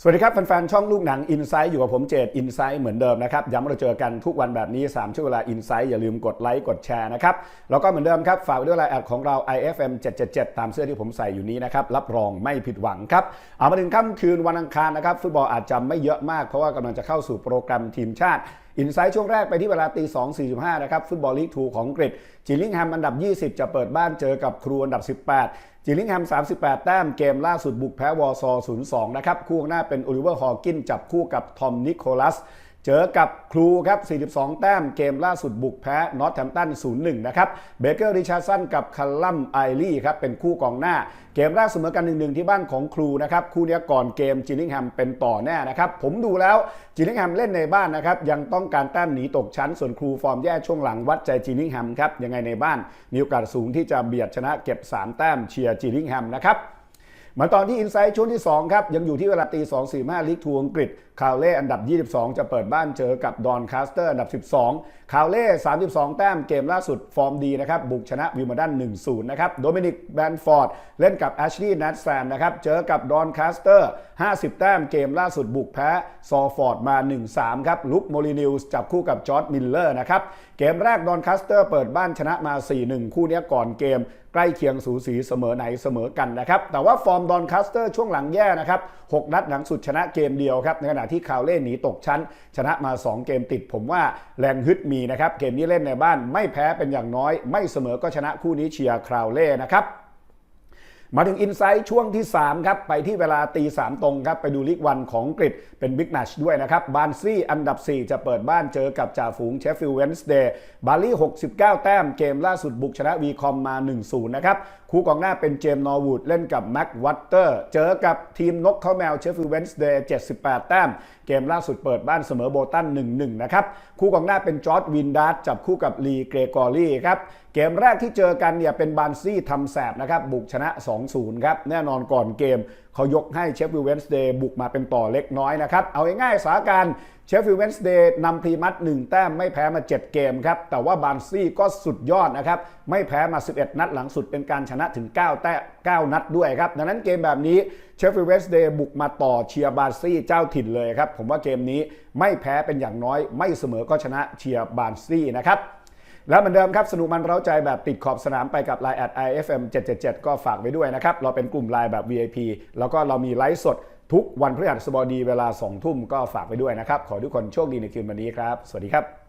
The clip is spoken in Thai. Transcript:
สวัสดีครับแฟนๆช่องลูกหนังอินไซต์อยู่กับผมเจตอินไซต์เหมือนเดิมนะครับย้ำว่าเราเจอกันทุกวันแบบนี้ 3 ช่วงเวลาอินไซต์อย่าลืมกดไลค์กดแชร์นะครับ แล้วก็เหมือนเดิมครับ ฝากไว้ด้วยไลน์แอดของเรา IFM 777 ตามเสื้อที่ผมใส่อยู่นี้นะครับ รับรองไม่ผิดหวังครับ เอามาถึงค่ำคืนวันอังคารนะครับ ฟุตบอลอาจจะไม่เยอะมากเพราะว่ากำลังจะเข้าสู่โปรแกรมทีมชาติอินไซต์ช่วงแรกไปที่เวลาตี 2 45 นะครับ ฟุตบอลลีกทูของอังกฤษจิลลิงแฮมอันดับ 20 จะเปิดบ้านเจอกับครูอันดับ 18 จิลลิงแฮม 38 แต้มเกมล่าสุดบุกแพ้วอร์ซอ0-2 นะครับ คู่หน้าเป็นโอลิเวอร์ฮอกินจับคู่กับทอมนิโคลัส เจอกับครูครับ 42 แต้มเกมล่าสุดบุกแพ้นอตแฮมตัน 0-1 นะครับ เบเกอร์ริชาร์สันกับคัลลัมไอลี่ครับ เป็นคู่กองหน้า เกมแรกเสมอกัน1-1 ที่บ้านของครูนะครับ คู่นี้ก่อนเกมจิลลิงแฮมเป็นต่อแน่นะครับ ผมดูแล้วจิลลิงแฮมเล่นในบ้านนะครับ ยังต้องการแต้มหนีตกชั้น ส่วนครูฟอร์มแย่ช่วงหลังวัดใจจิลลิงแฮมครับ ยังไงในบ้านมีโอกาสสูงที่จะเบียดชนะเก็บ 3 แต้มเชียร์จิลลิงแฮมนะครับ มาตอนที่อินไซต์ช่วงที่ 2 ครับ ยังอยู่ที่เวลาตี 2 4 5ลีกทัวร์อังกฤษคาวเล่อันดับ 22 จะเปิดบ้านเจอกับดอนคาสเตอร์อันดับ 12 คาวเล่ 32 แต้มเกมล่าสุดฟอร์มดีนะครับ บุกชนะวิลมาดัน 1-0 นะครับ โดมินิกแบนฟอร์ด เล่นกับแอชลีย์นัทแซมนะครับ เจอกับดอนคาสเตอร์ 50 แต้มเกมล่าสุดบุกแพ้ซอฟอร์ดมา 1-3 ครับลุกโมลินิวส์จับคู่กับจอร์ดมิลเลอร์นะครับ เกมแรกดอนคาสเตอร์เปิดบ้านชนะมา 4-1 คู่นี้ก่อนเกม ใกล้เคียงสูสีเสมอไหนเสมอกันนะครับ แต่ว่าฟอร์มดอนคาสเตอร์ช่วงหลังแย่นะครับ 6 นัดหลังสุดชนะเกมเดียวครับ ในขณะที่คาวเล่หนีตกชั้น ชนะมา 2 เกมติดผมว่าแรงฮึดมีนะครับเกมนี้เล่นในบ้านไม่แพ้เป็นอย่างน้อย ไม่เสมอก็ชนะคู่นี้เชียร์คาวเล่นะครับ มาถึงอินไซต์ช่วงที่ 3 ครับ ไปที่เวลาตีสามตรงครับ ไปดูลีกวันของอังกฤษเป็นบิ๊กแมชด้วยนะครับ บาร์นซี่อันดับ 4 จะเปิดบ้านเจอกับจ่าฝูงเชฟฟิลด์เวนส์เดย์บาร์ลี่69 แต้มเกมล่าสุดบุกชนะวีคอมมา 1-0 นะครับ คู่กองหน้าเป็นเจมส์นอร์วูดเล่นกับแม็กวัตเตอร์เจอกับทีมนกเขาแมวเชฟฟิลด์เวนส์เดย์78 แต้ม เกมล่าสุดเปิดบ้านเสมอโบตัน 1-1 นะครับ คู่กองหน้าเป็นจอร์ดวินดาร์ดจับคู่กับลีเกรกอรี่ครับ เกมแรกที่เจอกันเนี่ยเป็นบานซี่ทำแสบนะครับบุกชนะ2-0 ครับ แน่นอนก่อนเกมเขายกให้เชฟฟิลด์เวนส์เดย์บุกมาเป็นต่อเล็กน้อยนะครับ เอาง่ายๆสานการเชฟฟิลด์เวนส์เดย์นำพรีมัด 1 แต้มไม่แพ้มา 7 เกมครับ แต่ว่าบานซี่ก็สุดยอดนะครับ ไม่แพ้มา 11 นัดหลังสุดเป็นการชนะถึง 9 แต้9นัดด้วยครับ ดังนั้นเกมแบบนี้เชฟฟิลด์เวนส์เดย์บุกมาต่อเชียร์บานซี่เจ้าถิ่นเลยครับผมว่าเกมนี้ไม่แพ้เป็นอย่างน้อย ไม่เสมอก็ชนะเชียร์บานซี่นะครับ แล้วเหมือนเดิมครับ สนุกมันเร้าใจแบบติดขอบสนามไปกับ Line แอด IFM 777ก็ฝากไว้ด้วยนะครับ เราเป็นกลุ่มไลน์แบบ VIP แล้วก็เรามีไลฟ์สดทุกวันพฤหัสบดีเวลา 2 ทุ่มก็ฝากไว้ด้วยนะครับ ขอทุกคนโชคดีในคืนวันนี้ครับ สวัสดีครับ